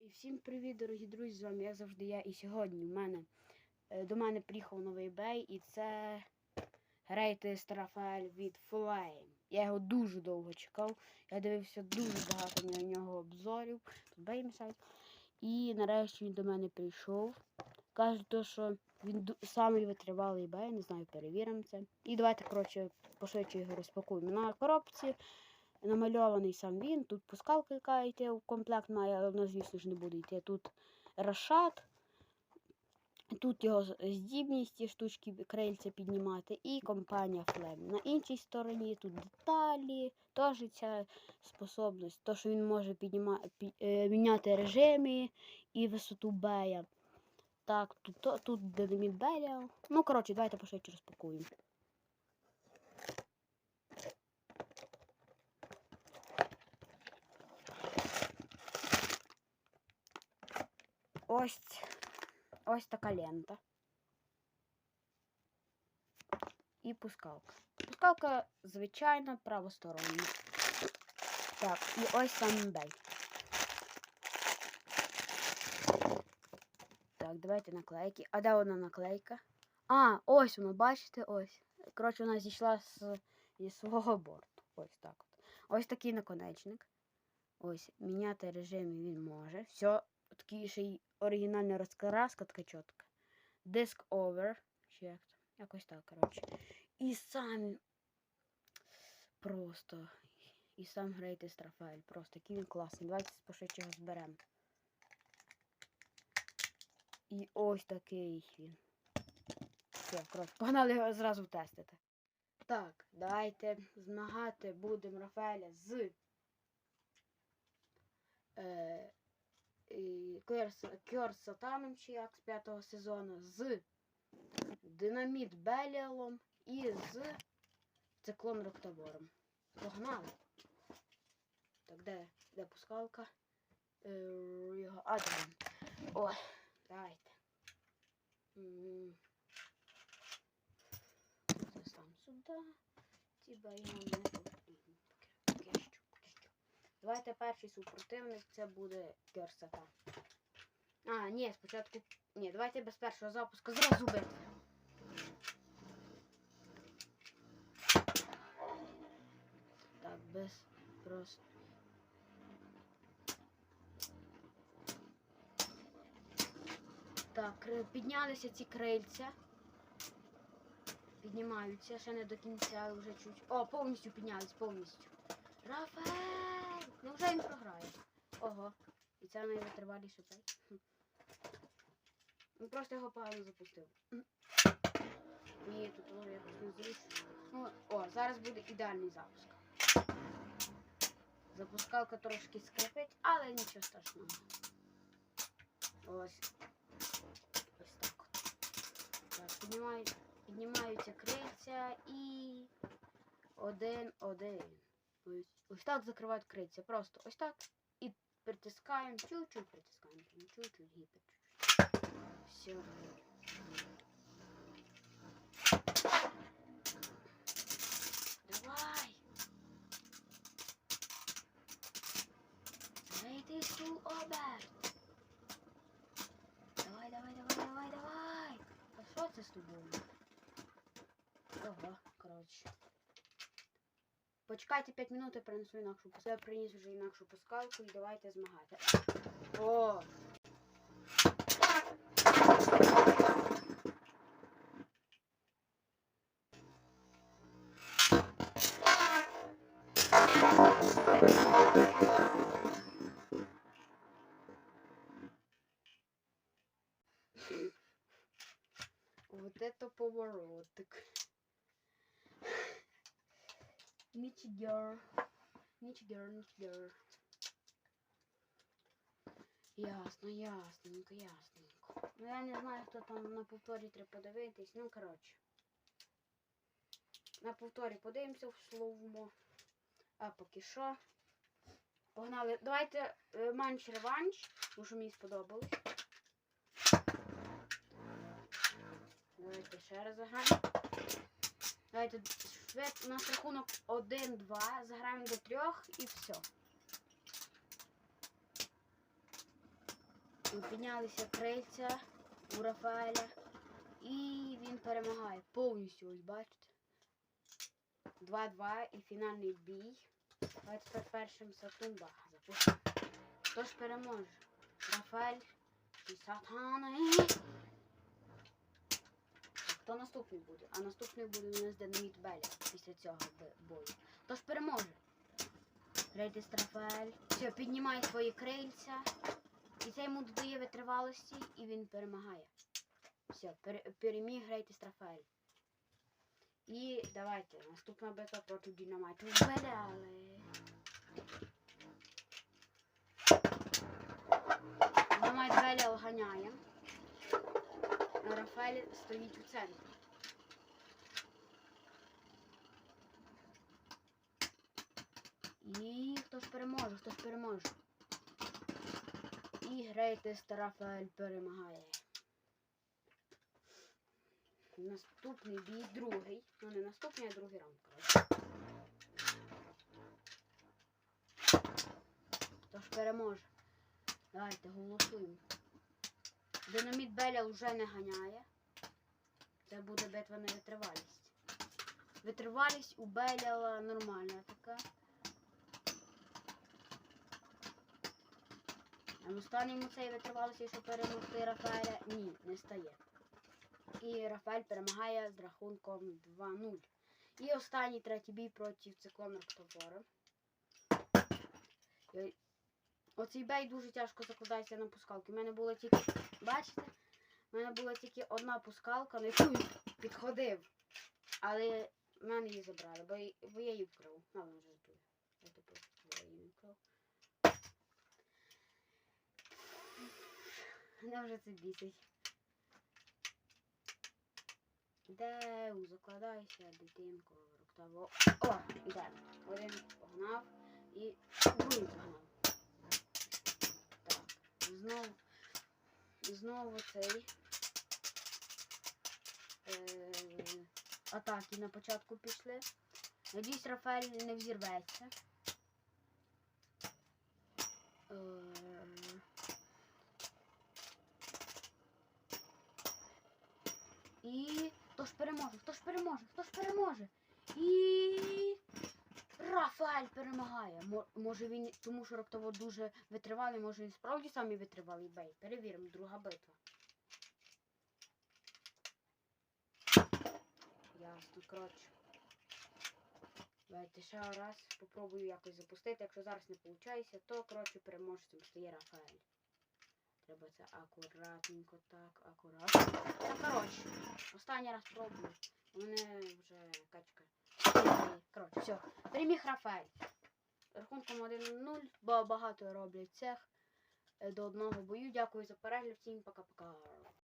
І всім привіт, дорогі друзі! З вами як завжди я. І сьогодні в мене е, до мене приїхав новий бей, і це Greatest Рафаель від Flame. Я його дуже довго чекав. Я дивився дуже багато на нього обзорів. Тут бей мішать. І нарешті він до мене прийшов. Каже, то, що він самий витривалий бей, не знаю, перевіримо це. І давайте, коротше, пошвидше його розпакуємо. На коробці намальований сам він. Тут пускалка, яка йде в комплект має, але вона, звісно ж, не буде йти. Тут Рашат. Тут його здібність штучки крильця піднімати, і компанія Flame. На іншій стороні тут деталі, теж ця способність, то, що він може підніма, пі, е, міняти режими і висоту бея. Так, тут, то- тут динаміт бея. Ну, коротше, давайте пошвидше розпакуємо. Ось ось така лента. І пускалка. Пускалка звичайна правостороння. Так, і ось сам бей. Так, давайте наклейки. А де вона наклейка? А, ось вона, бачите, ось. Коротше, вона зійшла з, зі свого борту. Ось так от. Ось такий наконечник. Ось, міняти режими він може. Все, такий ще й оригінальна розкраска, така чітка. Over. Чи як? Якось так, коротше. І сам просто. І сам Greatest Рафаель. Просто який він класний. Давайте пошвидше його зберемо. І ось такий він. Все, коротше, погнали його зразу тестити. Так, давайте змагати будемо Рафаеля з е, і Кьор Сатаном, чи як з п'ятого сезону, з Динаміт Беліалом і з Циклон Роктабором. Погнали. Так, де, де пускалка? Е, його. А, там. О, давайте. М. Це сюди. Ці баяни не потрібні. Поки, поки що, що. Давайте перший супротивник це буде Керсата. А, ні, спочатку. Ні, давайте без першого запуску зразу бити. Так, без просто. Так, піднялися ці крильця. Піднімаються, ще не до кінця, вже чуть. О, повністю піднялись, повністю. Рафаель! Ну вже він програє. Ого. І це найвитриваліший пей. Ну просто його погано запустив. Ні, тут воно якось не зручно. Ну, о, зараз буде ідеальний запуск. Запускалка трошки скрипить, але нічого страшного. Ось. Ось так. Так, піднімають, піднімаються крильця і один, один. Ось, ось так закривають крильця. Просто ось так. І притискаємо, чуть-чуть притискаємо. Чуть-чуть гіпер. Все. Давай. Зайди стул оберт. Давай, давай, давай, давай, давай. А що це з тобою? Ого, коротше. Почекайте 5 минут, я принесу інакшу пускалку. Я приніс вже інакшу пускалку і давайте змагати. О! Вот это поворотик. Ничего. Ничего, ничего. Ясно, ясненько, ясненько. Ну я не знаю, хто там на повторі треба подивитись. Ну, коротше. На повторі подивимося в слово. А поки що. Погнали. Давайте е, манч реванш, тому що мені сподобалось. Давайте ще раз заграємо. Давайте Ви- У рахунок 1-2. Заграємо до трьох і все. І Піднялися крильця у Рафаеля. І він перемагає повністю, ось бачите. 2-2 і фінальний бій. Давайте тепер першим Сатумба запустимо. Хто ж переможе? Рафаель чи Сатани? Хто наступний буде? А наступний буде у нас Динаміт Беля після цього бою. Хто ж переможе? Рейдис Рафаель. Все, піднімає свої крильця. І це йому додає витривалості, і він перемагає. Все, пере- переміг Грейтіс Рафаель. І давайте, наступна битва проти Дінамайту Беляли. Динамайт Белял ганяє. Рафаель стоїть у центрі. І хто ж переможе, хто ж переможе. І Грейтест Рафаель перемагає. Наступний бій, другий. Ну не наступний, а другий раунд. Хто ж переможе? Давайте голосуємо. Динаміт Беля вже не ганяє. Це буде битва на витривалість. Витривалість у Беляла нормальна така. А стане йому цей витривалості, щоб перемогти Рафаеля? Ні, не стає. І Рафаель перемагає з рахунком 2-0. І останній третій бій проти циклона Роктобора. І Оцей бей дуже тяжко закладається на пускалки. У мене було тільки. Бачите? У мене була тільки одна пускалка, на яку підходив. Але в мене її забрали, бо, бо я її вкрав. А вона вже тут. Я тепер її не вкрав. Мене вже це бісить. Де закладайся, дитинко, роктаво. О, іде. Один погнав і другий погнав. Знову цей. Е, атаки на початку пішли. Надіюсь, Рафаель не взірветься. Е, І хто ж переможе? Хто ж переможе? Хто ж переможе? І Рафаель перемагає. Може він, тому що Роктово дуже витривалий, може він справді самі витривалий бей. Перевіримо, друга битва. Ясно, коротше. Давайте ще раз попробую якось запустити. Якщо зараз не виходить, то коротше переможцем стає Рафаель. Треба це акуратненько, так, акуратно. Та коротше, останній раз пробую. У мене вже качка. Коротше, все. Переміг Рафаель. Рахунком 1-0, бо багато роблять цех е, до одного бою. Дякую за перегляд. Всім пока-пока.